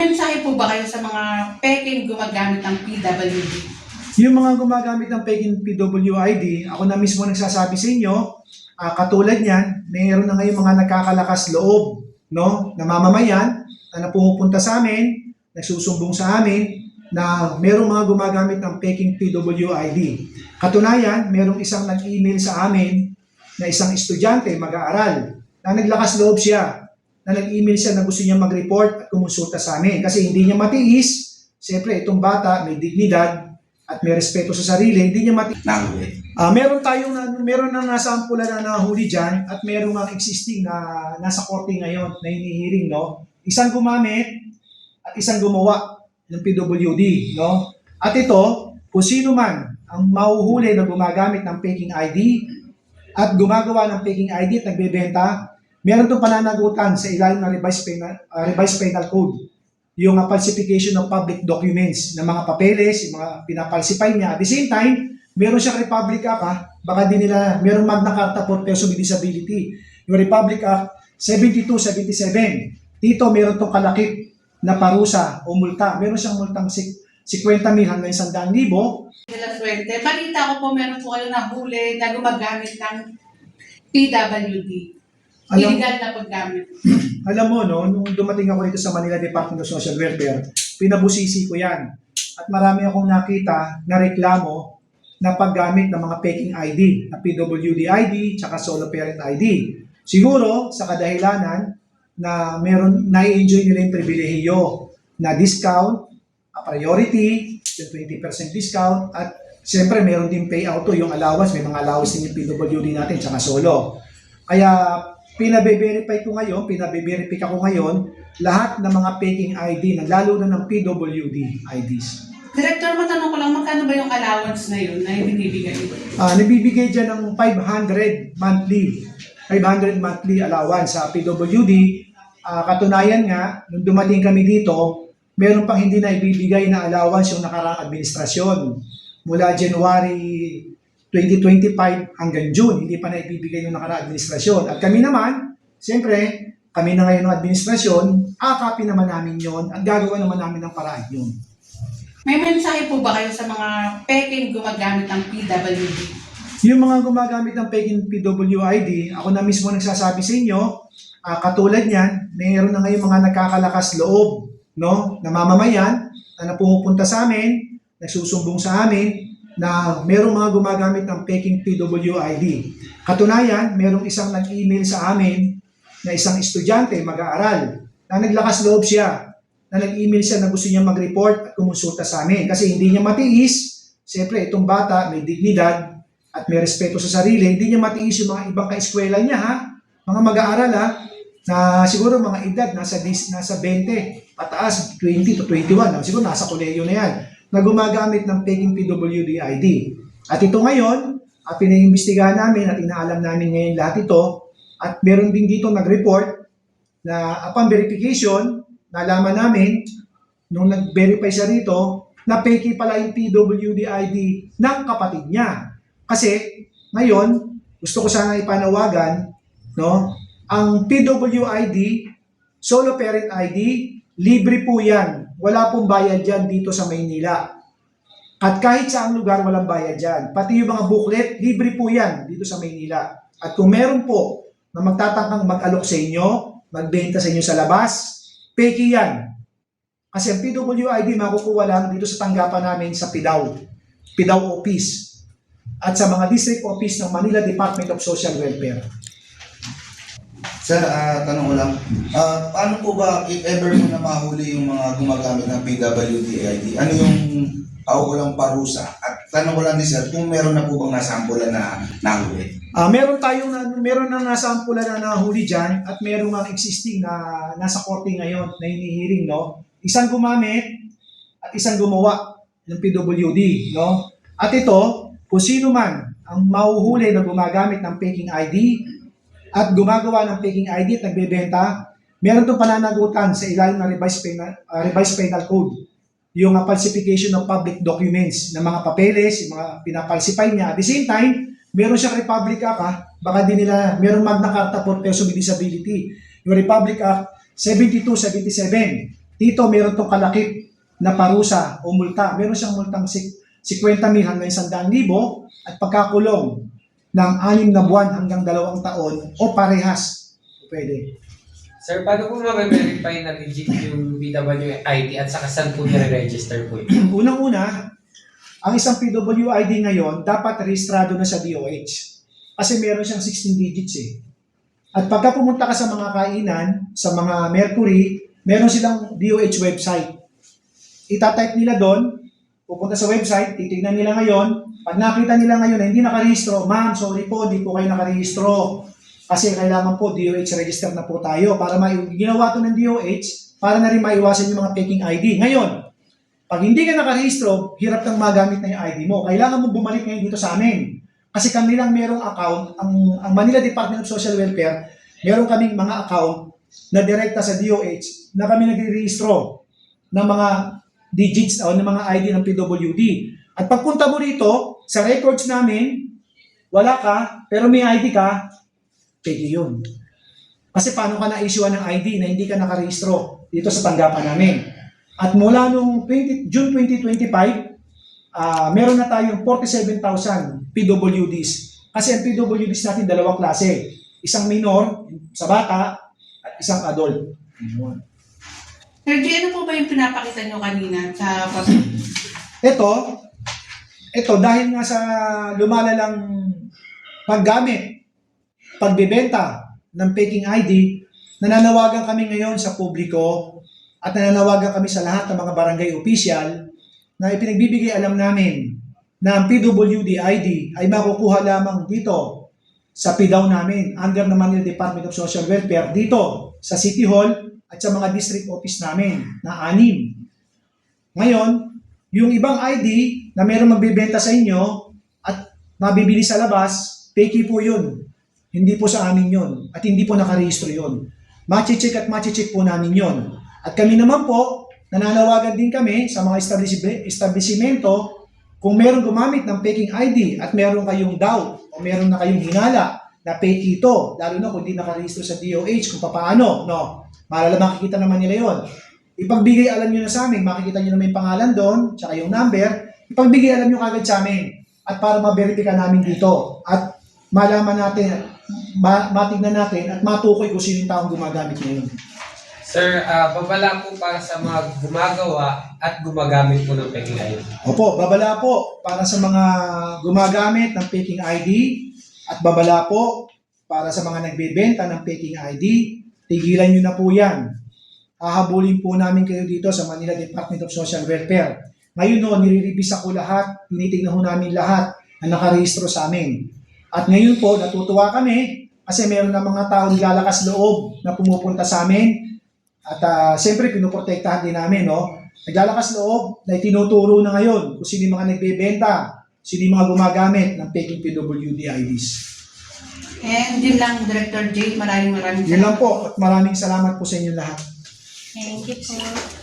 Mensahe po ba kayo sa mga peking gumagamit ng PWD? Yung mga gumagamit ng peking PWID, ako na mismo nagsasabi sa inyo, ah, katulad niyan, mayroon na ngayon mga nakakalakas loob, no, na mamamayan na pumupunta sa amin, nagsusumbong sa amin, na mayroong mga gumagamit ng peking PWID. Katunayan, mayroong isang nag-email sa amin na isang estudyante, mag-aaral, na naglakas loob siya, na nag-email siya na gusto niya mag-report at kumonsulta sa amin. Kasi hindi niya matiis, siyempre itong bata may dignidad, at may respeto sa sarili, hindi niya mati... Nahuli. Ah, meron tayong na, meron na nasampula na nahuli diyan at meron ang existing na nasa korte ngayon na hinihiring, no? Isang gumamit at isang gumawa ng PWD, no? At ito, kung sino man ang mahuhuli na gumagamit ng faking ID at gumagawa ng faking ID at nagbebenta, meron itong pananagutan sa ilalim ng revised penal, ah, revised penal code yung uh, falsification of public documents ng mga papeles, yung mga pinapalsify niya. At the same time, meron siyang Republic Act, ha? baka din nila, meron Magna Carta for Persons with Disability. Yung Republic Act 7277. Dito, meron tong kalakip na parusa o multa. Meron siyang multang sik- 50 mil hanggang 100 libo. Balita ko po meron po kayo nahuli na gumagamit ng PWD. Alam, Illegal na paggamit. alam mo, no, nung dumating ako dito sa Manila Department of Social Welfare, pinabusisi ko yan. At marami akong nakita na reklamo na paggamit ng mga peking ID, na PWD ID, tsaka solo parent ID. Siguro, sa kadahilanan na meron, na-enjoy nila yung pribilehiyo na discount, a priority, yung 20% discount, at siyempre meron din payout to, yung allowance, may mga allowance din yung PWD natin, tsaka solo. Kaya pinabe-verify ko ngayon, pinabe-verify ko ngayon, lahat ng mga peking ID, na lalo na ng PWD IDs. Director, matanong ko lang, magkano ba yung allowance na yun na binibigay? Ah, nabibigay dyan ng 500 monthly. 500 monthly allowance sa PWD. Ah, katunayan nga, nung dumating kami dito, meron pang hindi na ibibigay na allowance yung nakaraang administrasyon. Mula January 2025 hanggang June, hindi pa na ibibigay yung nakaraang administrasyon. At kami naman, siyempre, kami na ngayon ng administrasyon, akapin naman namin yon at gagawa naman namin ng paraan yun. May mensahe po ba kayo sa mga peking gumagamit ng PWD? Yung mga gumagamit ng peking PWID, ako na mismo nagsasabi sa inyo, ah, katulad niyan, mayroon na ngayon mga nakakalakas loob, no, na mamamayan na pumupunta sa amin, nagsusumbong sa amin, na mayroong mga gumagamit ng peking PWID. Katunayan, mayroong isang nag-email sa amin na isang estudyante, mag-aaral, na naglakas loob siya, na nag-email siya na gusto niya mag-report at kumonsulta sa amin. Kasi hindi niya matiis, siyempre itong bata may dignidad, at may respeto sa sarili, hindi niya matiis yung mga ibang kaeskwela niya, ha? Mga mag-aaral, ha? Na siguro mga edad, nasa, nasa 20, pataas, 20 to 21, ha? siguro nasa koleyo na yan, na gumagamit ng peking PWD ID. At ito ngayon, at pinaimbestigahan namin at inaalam namin ngayon lahat ito, at meron din dito nag-report na upon verification, nalaman namin, nung nag-verify siya rito, na peki pala yung PWD ID ng kapatid niya. Kasi ngayon, gusto ko sana ipanawagan, no? Ang PWID, solo parent ID, libre po 'yan. Wala pong bayad diyan dito sa Maynila. At kahit saang lugar walang bayad diyan. Pati yung mga booklet, libre po 'yan dito sa Maynila. At kung meron po na magtatakang mag-alok sa inyo, magbenta sa inyo sa labas, peki 'yan. Kasi ang PWID makukuha lang dito sa tanggapan namin sa PIDAW, PIDAW office at sa mga district office ng Manila Department of Social Welfare. Sir, ah, tanong ko lang, ah, paano po ba, if ever mo na mahuli yung mga gumagamit ng PWD ID, ano yung paukulang parusa? At tanong ko lang din sir, kung meron na po bang nasampulan na nahuli? Ah, meron tayong na, meron na nasampula na nahuli diyan at meron ang existing na nasa korte ngayon na hinihiring no. Isang gumamit at isang gumawa ng PWD no. At ito, kung sino man ang mahuhuli na gumagamit ng faking ID at gumagawa ng faking ID at nagbebenta, meron itong pananagutan sa ilalim ng revised penal, ah, revised penal code. Yung uh, falsification of public documents ng mga papeles, yung mga pinapalsify niya. At the same time, meron siyang Republic Act, ha? baka din nila, meron Magna Carta for Persons with Disability. Yung Republic Act 7277. dito meron tong kalakip na parusa o multa. Meron siyang multang sik- 50 mil hanggang 100,000 at pagkakulong ng 6 na buwan hanggang 2 taon o parehas. Pwede. Sir, paano po ma-verify na legit yung BWID at saka saan po nire-register po yun? Unang-una, ang isang PWID ngayon dapat rehistrado na sa DOH. Kasi meron siyang 16 digits eh. At pagka pumunta ka sa mga kainan, sa mga Mercury, meron silang DOH website. Itatype nila doon, pupunta sa website, titignan nila ngayon. Pag nakita nila ngayon na hindi nakarehistro, ma'am, sorry po, hindi po kayo nakarehistro. Kasi kailangan po DOH register na po tayo para may ginawa to ng DOH para na rin maiwasan yung mga faking ID. Ngayon, pag hindi ka nakarehistro, hirap kang magamit na yung ID mo. Kailangan mo bumalik ngayon dito sa amin. Kasi kami lang merong account, ang, ang Manila Department of Social Welfare, meron kaming mga account na direkta sa DOH na kami nagre-rehistro ng mga digits o ng mga ID ng PWD. At pagpunta mo rito, sa records namin, wala ka, pero may ID ka, pwede yun. Kasi paano ka na-issue ng ID na hindi ka nakarehistro dito sa tanggapan namin? At mula nung 20, June 2025, ah meron na tayong 47,000 PWDs. Kasi ang PWDs natin dalawang klase. Isang minor sa bata at isang adult. Sir G, ano po ba yung pinapakita nyo kanina sa. Ito, ito dahil nga sa lumalalang paggamit, pagbebenta ng faking ID, nananawagan kami ngayon sa publiko at nananawagan kami sa lahat ng mga barangay official na ipinagbibigay alam namin na ang PWD ID ay makukuha lamang dito sa PIDAW namin under the Manila Department of Social Welfare dito sa City Hall at sa mga district office namin na anim. Ngayon, yung ibang ID na meron magbebenta sa inyo at mabibili sa labas, fake po yun. Hindi po sa amin yun. At hindi po nakarehistro yun. Machi-check at machi-check po namin yun. At kami naman po, nananawagan din kami sa mga establishme- establishmento kung meron gumamit ng faking ID at meron kayong doubt o meron na kayong hinala na fake ito, lalo na kung hindi nakarehistro sa DOH kung paano, no? Malala makikita naman nila yon. Ipagbigay alam nyo na sa amin, makikita nyo na may pangalan doon, tsaka yung number, ipagbigay alam nyo kagad sa amin at para ma-verify namin dito at malaman natin, ma- matignan natin at matukoy kung sino yung taong gumagamit ngayon. Sir, ah, babala po para sa mga gumagawa at gumagamit po ng peking ID. Opo, babala po para sa mga gumagamit ng faking ID at babala po para sa mga nagbebenta ng faking ID. Tigilan nyo na po yan. Hahabulin po namin kayo dito sa Manila Department of Social Welfare. Ngayon no, nire-revisa ko lahat, tinitignan ho namin lahat na nakarehistro sa amin. At ngayon po, natutuwa kami kasi meron na mga tao nilalakas loob na pumupunta sa amin. At ah, siyempre, pinoprotektahan din namin, no? Naglalakas loob na itinuturo na ngayon kung sino yung mga nagbebenta, sino yung mga gumagamit ng faking PWD IDs. And yun lang, Director J, maraming maraming Yun lang po at maraming salamat po sa inyo lahat. Thank you po.